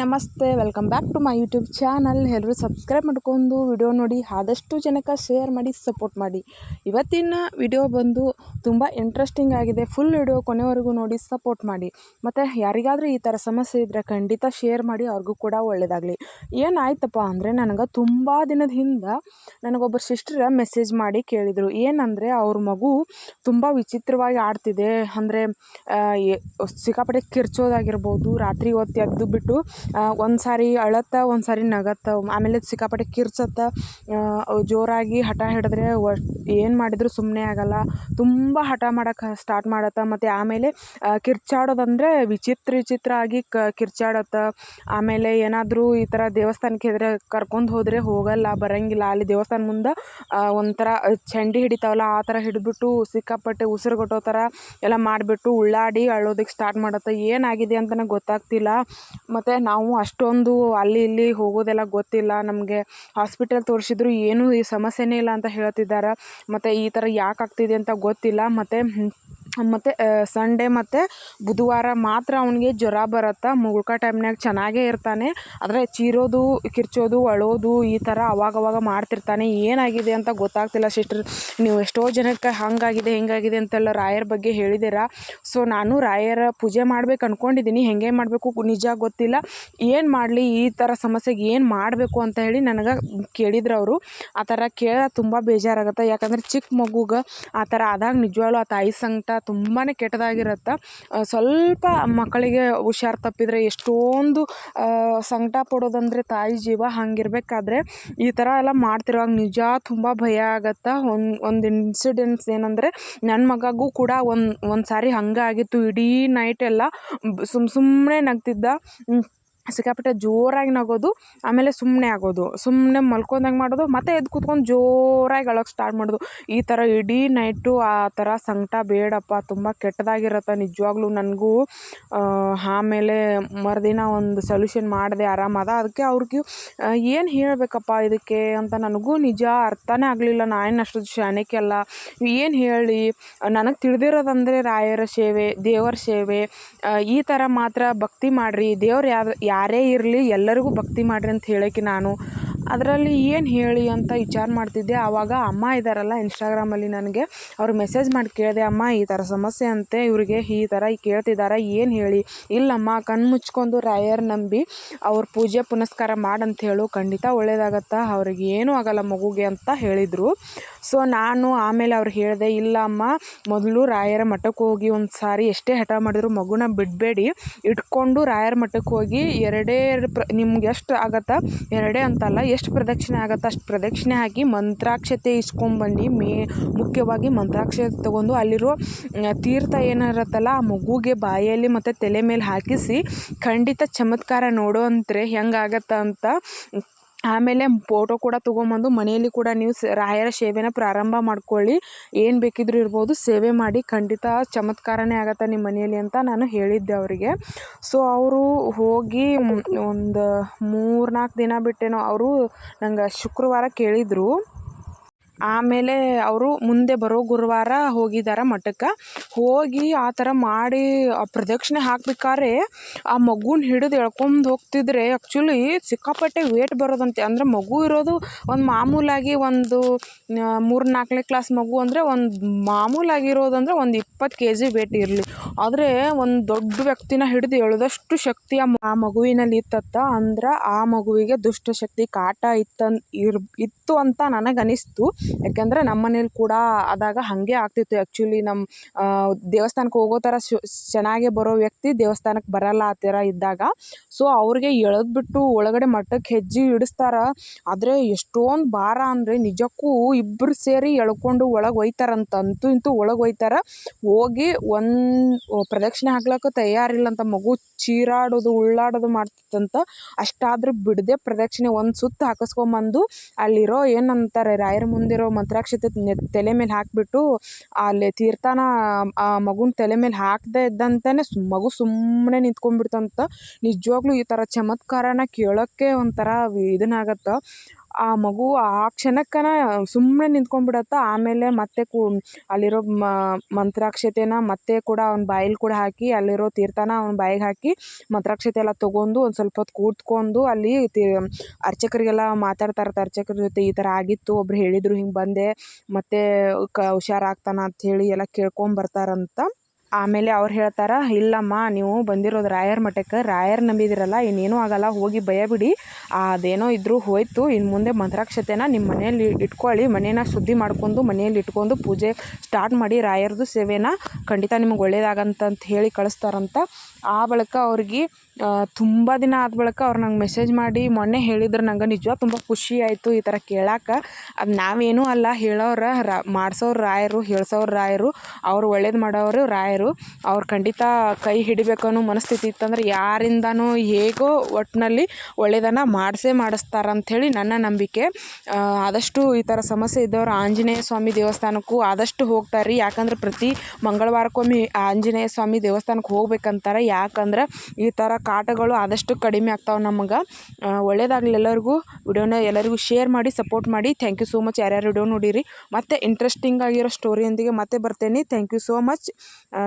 ನಮಸ್ತೆ welcome back to my YouTube channel ಎಲ್ಲರೂ subscribe ಮಾಡ್ಕೊಂಡು ವಿಡಿಯೋ ನೋಡಿ, ಆದಷ್ಟು ಜನಕ್ಕೆ ಶೇರ್ ಮಾಡಿ ಸಪೋರ್ಟ್ ಮಾಡಿ. ಇವತ್ತಿನ ವಿಡಿಯೋ ಬಂದು ತುಂಬ ಇಂಟ್ರೆಸ್ಟಿಂಗ್ ಆಗಿದೆ. ಫುಲ್ ವಿಡಿಯೋ ಕೊನೆವರೆಗೂ ನೋಡಿ ಸಪೋರ್ಟ್ ಮಾಡಿ. ಮತ್ತು ಯಾರಿಗಾದರೂ ಈ ಥರ ಸಮಸ್ಯೆ ಇದ್ದರೆ ಖಂಡಿತ ಶೇರ್ ಮಾಡಿ, ಅವ್ರಿಗೂ ಕೂಡ ಒಳ್ಳೆಯದಾಗಲಿ ಏನಾಯ್ತಪ್ಪ ಅಂದರೆ, ನನಗೆ ತುಂಬ ದಿನದ ಹಿಂದೆ ನನಗೊಬ್ಬರು ಸಿಸ್ಟ್ರ ಮೆಸೇಜ್ ಮಾಡಿ ಕೇಳಿದರು. ಏನಂದರೆ, ಅವ್ರ ಮಗು ತುಂಬ ವಿಚಿತ್ರವಾಗಿ ಆಡ್ತಿದೆ. ಅಂದರೆ ಸಿಕ್ಕಾಪಟ್ಟೆ ಕಿರ್ಚೋದಾಗಿರ್ಬೋದು, ರಾತ್ರಿ ಹೊತ್ತು ಎದ್ದು ಬಿಟ್ಟು ಒಂದು ಸಾರಿ ಅಳತ್ತ ಒಂದು ಸಾರಿ ನಗತ್ತ. ಆಮೇಲೆ ಸಿಕ್ಕಾಪಟ್ಟೆ ಕಿರ್ಚತ್ತ. ಜೋರಾಗಿ ಹಠ ಹಿಡಿದ್ರೆ ಏನು ಮಾಡಿದರೂ ಸುಮ್ಮನೆ ಆಗಲ್ಲ. ತುಂಬ ಹಠ ಮಾಡೋಕೆ ಸ್ಟಾರ್ಟ್ ಮಾಡತ್ತ. ಮತ್ತು ಆಮೇಲೆ ಕಿರ್ಚಾಡೋದಂದರೆ ವಿಚಿತ್ರ ವಿಚಿತ್ರ ಆಗಿ ಕ, ಕಿರ್ಚಾಡತ್ತ. ಆಮೇಲೆ ಏನಾದರೂ ಈ ಥರ ದೇವಸ್ಥಾನಕ್ಕೆ ಇದ್ರೆ ಕರ್ಕೊಂಡು ಹೋದರೆ ಹೋಗಲ್ಲ, ಬರೋಂಗಿಲ್ಲ. ಅಲ್ಲಿ ದೇವಸ್ಥಾನ ಮುಂದೆ ಒಂಥರ ಚಂಡಿ ಹಿಡಿತಾವಲ್ಲ, ಆ ಥರ ಹಿಡಿದ್ಬಿಟ್ಟು ಸಿಕ್ಕಾಪಟ್ಟೆ ಉಸಿರುಗಟ್ಟೋ ಥರ ಎಲ್ಲ ಮಾಡಿಬಿಟ್ಟು ಉಳ್ಳಾಡಿ ಅಳೋದಕ್ಕೆ ಸ್ಟಾರ್ಟ್ ಮಾಡತ್ತೆ. ಏನಾಗಿದೆ ಅಂತಲೇ ಗೊತ್ತಾಗ್ತಿಲ್ಲ. ಮತ್ತು ನಾವು ಅಷ್ಟೊಂದು ಅಲ್ಲಿ ಇಲ್ಲಿ ಹೋಗೋದೆಲ್ಲ ಗೊತ್ತಿಲ್ಲ. ನಮಗೆ ಹಾಸ್ಪಿಟಲ್ ತೋರಿಸಿದ್ರು ಏನೂ ಈ ಸಮಸ್ಯೆನೇ ಇಲ್ಲ ಅಂತ ಹೇಳ್ತಿದ್ದಾರೆ. ಮತ್ತು ಈ ಥರ ಯಾಕೆ ಆಗ್ತಿದೆ ಅಂತ ಗೊತ್ತಿಲ್ಲ. ಮತ್ತು ಮತ್ತು ಸಂಡೇ ಮತ್ತು ಬುಧವಾರ ಮಾತ್ರ ಅವನಿಗೆ ಜ್ವರ ಬರುತ್ತೆ. ಮುಗುಳ್ಕ ಟೈಮ್ನಾಗ ಚೆನ್ನಾಗೇ ಇರ್ತಾನೆ. ಆದರೆ ಚೀರೋದು, ಕಿರ್ಚೋದು, ಅಳೋದು ಈ ಥರ ಅವಾಗವಾಗ ಮಾಡ್ತಿರ್ತಾನೆ. ಏನಾಗಿದೆ ಅಂತ ಗೊತ್ತಾಗ್ತಿಲ್ಲ ಸಿಸ್ಟರ್. ನೀವು ಎಷ್ಟೋ ಜನಕ್ಕೆ ಹಂಗಾಗಿದೆ, ಹೆಂಗಾಗಿದೆ ಅಂತೆಲ್ಲ ರಾಯರ ಬಗ್ಗೆ ಹೇಳಿದ್ದೀರಾ? ಸೊ ನಾನು ರಾಯರ ಪೂಜೆ ಮಾಡ್ಬೇಕು ಅಂದ್ಕೊಂಡಿದ್ದೀನಿ ಹೇಗೆ ಮಾಡಬೇಕು ನಿಜ ಗೊತ್ತಿಲ್ಲ. ಏನು ಮಾಡಲಿ, ಈ ಥರ ಸಮಸ್ಯೆಗೆ ಏನು ಮಾಡಬೇಕು ಅಂತ ಹೇಳಿ ನನಗೆ ಕೇಳಿದ್ರು ಅವರು. ಆ ಥರ ಕೇಳ ತುಂಬ ಬೇಜಾರಾಗುತ್ತೆ. ಯಾಕಂದರೆ ಚಿಕ್ಕ ಮಗುಗೆ ಆ ಥರ ಆದಾಗ ನಿಜವಾಗ್ಲೂ ಆ ತಾಯಿ ಸಂಕಟ ತುಂಬಾ ಕೆಟ್ಟದಾಗಿರುತ್ತೆ. ಸ್ವಲ್ಪ ಮಕ್ಕಳಿಗೆ ಹುಷಾರು ತಪ್ಪಿದರೆ ಎಷ್ಟೊಂದು ಸಂಕಟ ಪಡೋದಂದರೆ ತಾಯಿ ಜೀವ ಹಂಗಿರ್ಬೇಕಾದ್ರೆ ಈ ಥರ ಎಲ್ಲ ಮಾಡ್ತಿರುವಾಗ ನಿಜ ತುಂಬ ಭಯ ಆಗತ್ತೆ. ಒಂದು ಒಂದು ಇನ್ಸಿಡೆನ್ಸ್ ಏನಂದರೆ ನನ್ನ ಮಗಗೂ ಕೂಡ ಒಂದು ಒಂದು ಸಾರಿ ಹಂಗಾಗಿತ್ತು. ಇಡೀ ನೈಟ್ ಎಲ್ಲ ಸುಮ್ಮ ಸುಮ್ಮನೆ ನಗ್ತಿದ್ದ. ಸಿಕ್ಕಾಪಟ್ಟೆ ಜೋರಾಗಿ ನಗೋದು, ಆಮೇಲೆ ಸುಮ್ಮನೆ ಆಗೋದು. ಸುಮ್ಮನೆ ಮಲ್ಕೊಂಡಂಗೆ ಮಾಡೋದು, ಮತ್ತೆ ಎದ್ದು ಕೂತ್ಕೊಂಡು ಜೋರಾಗಿ ಅಳೋಕೆ ಸ್ಟಾರ್ಟ್ ಮಾಡೋದು. ಈ ಥರ ಇಡೀ ನೈಟು ಆ ಥರ ಸಂಕಟ ಬೇಡಪ್ಪ, ತುಂಬ ಕೆಟ್ಟದಾಗಿರತ್ತೆ ನಿಜವಾಗ್ಲೂ. ನನಗೂ ಆಮೇಲೆ ಮರುದಿನ ಒಂದು ಸೊಲ್ಯೂಷನ್ ಮಾಡಿದೆ ಆರಾಮದ ಅದಕ್ಕೆ ಅವ್ರಿಗೆ ಏನು ಹೇಳಬೇಕಪ್ಪ ಇದಕ್ಕೆ ಅಂತ ನನಗೂ ನಿಜ ಅರ್ಥನೇ ಆಗಲಿಲ್ಲ. ನಾನು ಅಷ್ಟು ಶಾನಿಕೆ ಅಲ್ಲ. ಏನು ಹೇಳಿ? ನನಗೆ ತಿಳಿದಿರೋದಂದರೆ ರಾಯರ ಸೇವೆ, ದೇವರ ಸೇವೆ ಈ ಥರ ಮಾತ್ರ ಭಕ್ತಿ ಮಾಡಿರಿ. ದೇವ್ರು ಯಾರು ಯಾರೇ ಇರಲಿ ಎಲ್ಲರಿಗೂ ಭಕ್ತಿ ಮಾಡಿರಿ ಅಂತ ಹೇಳೋಕೆ ನಾನು. ಅದರಲ್ಲಿ ಏನು ಹೇಳಿ ಅಂತ ವಿಚಾರ ಮಾಡ್ತಿದ್ದೆ. ಆವಾಗ ಅಮ್ಮ ಇದ್ದಾರಲ್ಲ ಇನ್ಸ್ಟಾಗ್ರಾಮಲ್ಲಿ ನನಗೆ. ಅವ್ರು ಮೆಸೇಜ್ ಮಾಡಿ ಕೇಳಿದೆ, ಅಮ್ಮ, ಈ ಥರ ಸಮಸ್ಯೆ ಅಂತೆ, ಇವರಿಗೆ ಈ ಥರ ಕೇಳ್ತಿದ್ದಾರೆ ಏನು ಹೇಳಿ? ಇಲ್ಲಮ್ಮ ಕಣ್ಣು ಮುಚ್ಕೊಂಡು ರಾಯರ್ ನಂಬಿ ಅವ್ರ ಪೂಜೆ ಪುನಸ್ಕಾರ ಮಾಡಂತ ಹೇಳು. ಖಂಡಿತ ಒಳ್ಳೆಯದಾಗತ್ತ ಅವ್ರಿಗೆ ಏನೂ ಆಗಲ್ಲ ಮಗುಗೆ ಅಂತ ಹೇಳಿದರು. ಸೊ ನಾನು ಆಮೇಲೆ ಅವ್ರು ಹೇಳಿದೆ, ಇಲ್ಲ ಅಮ್ಮ, ಮೊದಲು ರಾಯರ ಮಠಕ್ಕೆ ಹೋಗಿ ಒಂದು ಸಾರಿ ಎಷ್ಟೇ ಹಠ ಮಾಡಿದ್ರು ಮಗುನ ಬಿಡಬೇಡಿ. ಇಟ್ಕೊಂಡು ರಾಯರ ಮಠಕ್ಕೆ ಹೋಗಿ ಎರಡೇ ಪ್ರ, ನಿಮ್ಗೆ ಎಷ್ಟು ಆಗತ್ತೆ? ಎರಡೇ ಅಂತಲ್ಲ, ಎಷ್ಟು ಪ್ರದಕ್ಷಿಣೆ ಆಗುತ್ತೆ? ಅಷ್ಟು ಪ್ರದಕ್ಷಿಣೆ ಹಾಕಿ ಮಂತ್ರಾಕ್ಷತೆ ಇಸ್ಕೊಂಬಂದು ಮೇ, ಮುಖ್ಯವಾಗಿ ಮಂತ್ರಾಕ್ಷತೆ ತೊಗೊಂಡು ಅಲ್ಲಿರೋ ತೀರ್ಥ ಏನಿರತ್ತಲ್ಲ, ಆ ಮಗುಗೆ ಬಾಯಲ್ಲಿ ಮತ್ತು ತಲೆ ಮೇಲೆ ಹಾಕಿಸಿ ಖಂಡಿತ ಚಮತ್ಕಾರ ನೋಡುವಂತ್ರೆ ಹೆಂಗಾಗತ್ತೆ ಅಂತ ಆಮೇಲೆ ಫೋಟೋ ಕೂಡ ತೊಗೊಂಬಂದು ಮನೆಯಲ್ಲಿ ಕೂಡ ನೀವು ರಾಯರ ಸೇವೆನ ಪ್ರಾರಂಭ ಮಾಡ್ಕೊಳ್ಳಿ. ಏನು ಬೇಕಿದ್ರೂ ಇರ್ಬೋದು ಸೇವೆ ಮಾಡಿ. ಖಂಡಿತ ಚಮತ್ಕಾರನೇ ಆಗತ್ತೆ ನಿಮ್ಮ ಮನೆಯಲ್ಲಿ ಅಂತ ನಾನು ಹೇಳಿದ್ದೆ ಅವರಿಗೆ. ಸೊ ಅವರು ಹೋಗಿ ಒಂದು ಮೂರು ನಾಲ್ಕು ದಿನ ಬಿಟ್ಟೇನೋ, ಅವರು ನಂಗೆ ಶುಕ್ರವಾರ ಕೇಳಿದರು. ಆಮೇಲೆ ಅವರು ಮುಂದೆ ಬರೋ ಗುರುವಾರ ಹೋಗಿದ್ದಾರೆ ಮಠಕ್ಕೆ. ಹೋಗಿ ಆ ಥರ ಮಾಡಿ ಆ ಪ್ರದಕ್ಷಿಣೆ ಹಾಕ್ಬೇಕಾದ್ರೆ ಆ ಮಗುನ ಹಿಡಿದು ಎಳ್ಕೊಂಡು ಹೋಗ್ತಿದ್ರೆ ಆ್ಯಕ್ಚುಲಿ ಸಿಕ್ಕಾಪಟ್ಟೆ ವೇಟ್ ಬರೋದಂತೆ. ಅಂದರೆ ಮಗು ಇರೋದು ಒಂದು ಮಾಮೂಲಾಗಿ ಒಂದು ಮೂರು ನಾಲ್ಕನೇ ಕ್ಲಾಸ್ ಮಗು ಅಂದರೆ ಒಂದು ಮಾಮೂಲಾಗಿರೋದಂದ್ರೆ ಒಂದು ಇಪ್ಪತ್ತು ಕೆ ಜಿ ವೇಟ್ ಇರಲಿ. ಆದರೆ ಒಂದು ದೊಡ್ಡ ವ್ಯಕ್ತಿನ ಹಿಡಿದು ಎಳೆದಷ್ಟು ಶಕ್ತಿ ಆ ಮಗುವಿನಲ್ಲಿ ಇತ್ತತ್ತ ಅಂದ್ರೆ ಆ ಮಗುವಿಗೆ ದುಷ್ಟಶಕ್ತಿ ಕಾಟ ಇತ್ತನ್ ಇರ್ ಇತ್ತು ಅಂತ ನನಗೆ ಅನಿಸ್ತು ಯಾಕೆಂದರೆ ನಮ್ಮ ಮನೇಲಿ ಕೂಡ ಆದಾಗ ಹಾಗೆ ಆಗ್ತಿತ್ತು. ಆ್ಯಕ್ಚುಲಿ ನಮ್ಮ ದೇವಸ್ಥಾನಕ್ಕೆ ಹೋಗೋ ಥರ ಚೆನ್ನಾಗೆ ಬರೋ ವ್ಯಕ್ತಿ ದೇವಸ್ಥಾನಕ್ಕೆ ಬರಲ್ಲ ಆ ಥರ ಇದ್ದಾಗ. ಸೊ ಅವ್ರಿಗೆ ಎಳೆದ್ಬಿಟ್ಟು ಒಳಗಡೆ ಮಠಕ್ಕೆ ಹೆಜ್ಜೆ ಇಡಿಸ್ತಾರೆ. ಆದರೆ ಎಷ್ಟೊಂದು ಭಾರ ಅಂದರೆ ನಿಜಕ್ಕೂ ಇಬ್ಬರು ಸೇರಿ ಎಳ್ಕೊಂಡು ಒಳಗೆ ಒಯ್ತಾರಂತ ಅಂತೂ ಇಂತೂ ಒಳಗೆ ಒಯ್ತಾರೆ ಹೋಗಿ ಒಂದು ಪ್ರದಕ್ಷಿಣೆ ಹಾಕ್ಲಿಕ್ಕೆ ತಯಾರಿಲ್ಲಂತ ಮಗು ಚೀರಾಡೋದು, ಉಳ್ಳಾಡೋದು ಮಾಡ್ತಿತ್ತಂತ. ಅಷ್ಟಾದರೂ ಬಿಡದೆ ಪ್ರದಕ್ಷಿಣೆ ಒಂದು ಸುತ್ತ ಹಾಕಿಸ್ಕೊಂಬಂದು ಅಲ್ಲಿರೋ ಏನಂತಾರೆ ರಾಯರ ಮುಂದಿರೋ ಮಂತ್ರಾಕ್ಷತೆ ತಲೆ ಮೇಲೆ ಹಾಕಿಬಿಟ್ಟು ಅಲ್ಲಿ ತೀರ್ಥನ ಆ ಮಗುನ ತಲೆ ಮೇಲೆ ಹಾಕದೇ ಇದ್ದಂತೆಯೇ ಸು ಮಗು ಸುಮ್ಮನೆ ನಿಂತ್ಕೊಂಡ್ಬಿಡ್ತಂತ. ನಿಜವಾಗ್ಲೂ ಈ ಥರ ಚಮತ್ಕಾರನ ಕೇಳೋಕ್ಕೆ ಒಂಥರ ಇದನ್ನಾಗತ್ತೆ. ಆ ಮಗು ಆ ಕ್ಷಣಕ್ಕನ ಸುಮ್ಮನೆ ನಿಂತ್ಕೊಂಡ್ಬಿಡತ್ತ. ಆಮೇಲೆ ಮತ್ತೆ ಕು, ಅಲ್ಲಿರೋ ಮಂತ್ರಾಕ್ಷತೆನ ಮತ್ತೆ ಕೂಡ ಅವ್ನ ಬಾಯಲ್ಲಿ ಕೂಡ ಹಾಕಿ, ಅಲ್ಲಿರೋ ತೀರ್ಥನ ಅವ್ನ ಬಾಯಿಗೆ ಹಾಕಿ ಮಂತ್ರಾಕ್ಷತೆ ಎಲ್ಲ ತೊಗೊಂಡು ಒಂದು ಸ್ವಲ್ಪ ಹೊತ್ತು ಕೂತ್ಕೊಂಡು ಅಲ್ಲಿ ತಿ, ಅರ್ಚಕರಿಗೆಲ್ಲ ಮಾತಾಡ್ತಾ ಇರತ್ತೆ ಅರ್ಚಕರ ಜೊತೆ ಈ ಥರ ಆಗಿತ್ತು, ಒಬ್ರು ಹೇಳಿದರು ಹಿಂಗೆ ಬಂದೆ, ಮತ್ತೆ ಕ, ಹುಷಾರಾಗ್ತಾನ ಅಂಥೇಳಿ ಎಲ್ಲ ಕೇಳ್ಕೊಂಬರ್ತಾರಂತ ಆಮೇಲೆ ಅವ್ರು ಹೇಳ್ತಾರೆ, ಇಲ್ಲಮ್ಮ, ನೀವು ಬಂದಿರೋದು ರಾಯರ ಮಠಕ್ಕೆ, ರಾಯರ್ ನಂಬಿದಿರಲ್ಲ, ಇನ್ನೇನೂ ಆಗಲ್ಲ, ಹೋಗಿ ಭಯಬಿಡಿ ಅದೇನೋ ಇದ್ದರೂ ಹೋಯ್ತು ಇನ್ನು ಮುಂದೆ ಮಂತ್ರಾಕ್ಷತೆನ ನಿಮ್ಮ ಮನೆಯಲ್ಲಿ ಇಟ್ಕೊಳ್ಳಿ, ಮನೇನ ಶುದ್ಧಿ ಮಾಡ್ಕೊಂಡು, ಮನೆಯಲ್ಲಿ ಇಟ್ಕೊಂಡು ಪೂಜೆ ಸ್ಟಾರ್ಟ್ ಮಾಡಿ ರಾಯರದು ಸೇವೆನ ಖಂಡಿತ ನಿಮಗೆ ಒಳ್ಳೇದಾಗಂತಂತ ಹೇಳಿ ಕಳಿಸ್ತಾರಂತ. ಆ ಬಳಿಕ ಅವ್ರಿಗೆ ತುಂಬ ದಿನ ಆದ ಬಳಿಕ ಅವ್ರು ನಂಗೆ ಮೆಸೇಜ್ ಮಾಡಿ, ಮೊನ್ನೆ ಹೇಳಿದ್ರು ನಂಗೆ ನಿಜ ತುಂಬ ಖುಷಿ ಆಯಿತು ಈ ಥರ ಕೇಳಾಕ. ಅದು ನಾವೇನೂ ಅಲ್ಲ, ಹೇಳೋರು ರಾ, ಮಾಡ್ಸೋರು ರಾಯರು, ಹೇಳ್ಸೋರು ರಾಯರು, ಅವ್ರು ಒಳ್ಳೇದು ಮಾಡೋರು ರಾಯರು. ಅವ್ರು ಖಂಡಿತ ಕೈ ಹಿಡಿಬೇಕು ಅನ್ನೋ ಮನಸ್ಥಿತಿ ಇತ್ತಂದ್ರೆ ಯಾರಿಂದನೂ ಹೇಗೋ ಒಟ್ಟಿನಲ್ಲಿ ಒಳ್ಳೆಯದನ್ನು ಮಾಡಿಸೇ ಮಾಡಿಸ್ತಾರೆ ಅಂಥೇಳಿ ನನ್ನ ನಂಬಿಕೆ. ಆದಷ್ಟು ಈ ಥರ ಸಮಸ್ಯೆ ಇದ್ದವರು ಆಂಜನೇಯ ಸ್ವಾಮಿ ದೇವಸ್ಥಾನಕ್ಕೂ ಆದಷ್ಟು ಹೋಗ್ತಾರೆ ರೀ ಯಾಕಂದ್ರೆ ಪ್ರತಿ ಮಂಗಳವಾರಕ್ಕೊಮ್ಮೆ ಆಂಜನೇಯ ಸ್ವಾಮಿ ದೇವಸ್ಥಾನಕ್ಕೆ ಹೋಗ್ಬೇಕಂತಾರೆ. ಯಾಕಂದ್ರೆ ಈ ಥರ ಕಾಟಗಳು ಆದಷ್ಟು ಕಡಿಮೆ ಆಗ್ತಾವೆ ನಮಗೆ. ಒಳ್ಳೆಯದಾಗಲಿ ಎಲ್ಲರಿಗೂ ವಿಡಿಯೋನ ಎಲ್ಲರಿಗೂ ಶೇರ್ ಮಾಡಿ, ಸಪೋರ್ಟ್ ಮಾಡಿ. ಥ್ಯಾಂಕ್ ಯು ಸೋ ಮಚ್ ಯಾರ್ಯಾರು ವಿಡಿಯೋ ನೋಡಿರಿ. ಮತ್ತು ಇಂಟ್ರೆಸ್ಟಿಂಗ್ ಆಗಿರೋ ಸ್ಟೋರಿಯೊಂದಿಗೆ ಮತ್ತೆ ಬರ್ತೇನೆ. Thank you so much.